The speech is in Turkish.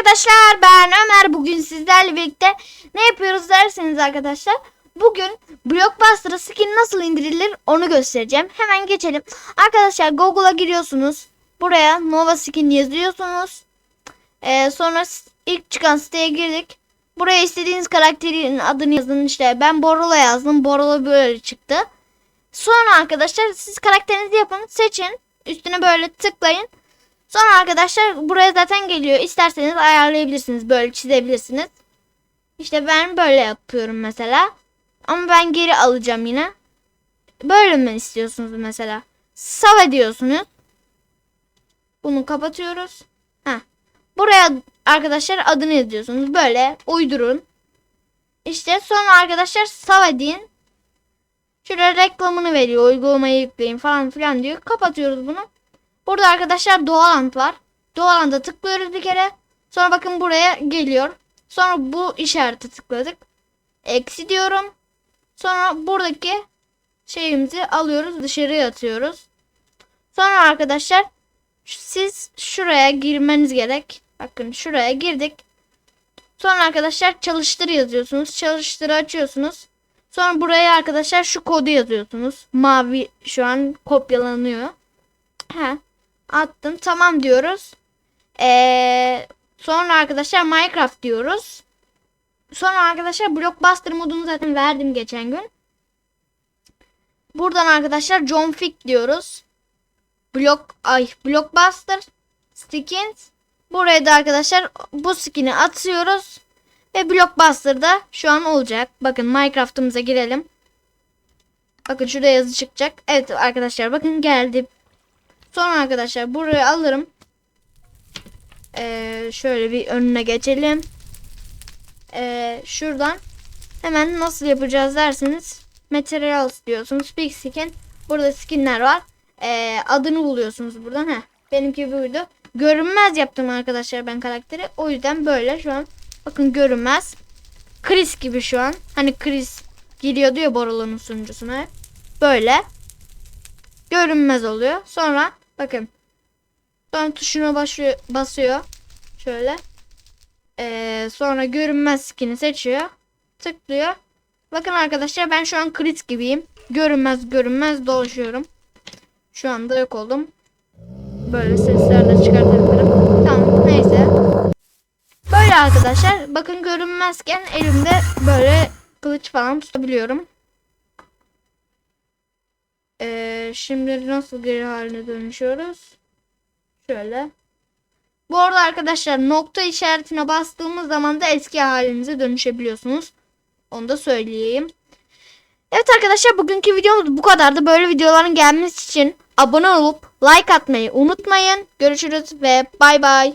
arkadaşlar ben Ömer. Bugün sizlerle birlikte ne yapıyoruz derseniz arkadaşlar bugün Blockbuster'a skin nasıl indirilir onu göstereceğim. Hemen geçelim. Arkadaşlar Google'a giriyorsunuz. Buraya Nova Skin yazıyorsunuz. Ee, sonra ilk çıkan siteye girdik. Buraya istediğiniz karakterin adını yazın. İşte ben Borolo yazdım. Borolo böyle çıktı. Sonra arkadaşlar siz karakterinizi yapın seçin. Üstüne böyle tıklayın Sonra arkadaşlar buraya zaten geliyor. İsterseniz ayarlayabilirsiniz. Böyle çizebilirsiniz. İşte ben böyle yapıyorum mesela. Ama ben geri alacağım yine. Böyle mi istiyorsunuz mesela? Save diyorsunuz. Bunu kapatıyoruz. Heh. Buraya arkadaşlar adını yazıyorsunuz. Böyle uydurun. İşte sonra arkadaşlar save deyin. Şuraya reklamını veriyor. Uygulamayı yükleyin falan filan diyor. Kapatıyoruz bunu. Burada arkadaşlar Doğaland var. Doğaland'a tıklıyoruz bir kere. Sonra bakın buraya geliyor. Sonra bu işareti tıkladık. Eksi diyorum. Sonra buradaki şeyimizi alıyoruz dışarıya atıyoruz. Sonra arkadaşlar siz şuraya girmeniz gerek. Bakın şuraya girdik. Sonra arkadaşlar çalıştır yazıyorsunuz. Çalıştırı açıyorsunuz. Sonra buraya arkadaşlar şu kodu yazıyorsunuz. Mavi şu an kopyalanıyor. He. Attım. Tamam diyoruz. Ee, sonra arkadaşlar Minecraft diyoruz. Sonra arkadaşlar Blockbuster modunu zaten verdim geçen gün. Buradan arkadaşlar John Fick diyoruz. Block ay Blockbuster skins. Buraya da arkadaşlar bu skin'i atıyoruz. Ve Blockbuster'da şu an olacak. Bakın Minecraft'ımıza girelim. Bakın şurada yazı çıkacak. Evet arkadaşlar bakın geldi. Sonra arkadaşlar buraya alırım. Ee, şöyle bir önüne geçelim. Ee, şuradan hemen nasıl yapacağız derseniz materials diyorsunuz. Big skin. Burada skinler var. Ee, adını buluyorsunuz buradan. Heh, benimki buydu. Görünmez yaptım arkadaşlar ben karakteri. O yüzden böyle şu an. Bakın görünmez. Chris gibi şu an. Hani Chris giriyordu ya Borolo'nun sunucusuna. Böyle görünmez oluyor. Sonra bakın. Sonra tuşuna basıyor, basıyor. Şöyle. Ee, sonra görünmez skin'i seçiyor. Tıklıyor. Bakın arkadaşlar ben şu an Chris gibiyim. Görünmez görünmez dolaşıyorum. Şu anda yok oldum. Böyle sesler de çıkartabilirim. Tamam neyse. Böyle arkadaşlar. Bakın görünmezken elimde böyle kılıç falan tutabiliyorum. Ee, şimdi nasıl geri haline dönüşüyoruz? Şöyle. Bu arada arkadaşlar nokta işaretine bastığımız zaman da eski halinize dönüşebiliyorsunuz. Onu da söyleyeyim. Evet arkadaşlar bugünkü videomuz bu kadardı. Böyle videoların gelmesi için abone olup like atmayı unutmayın. Görüşürüz ve bay bay.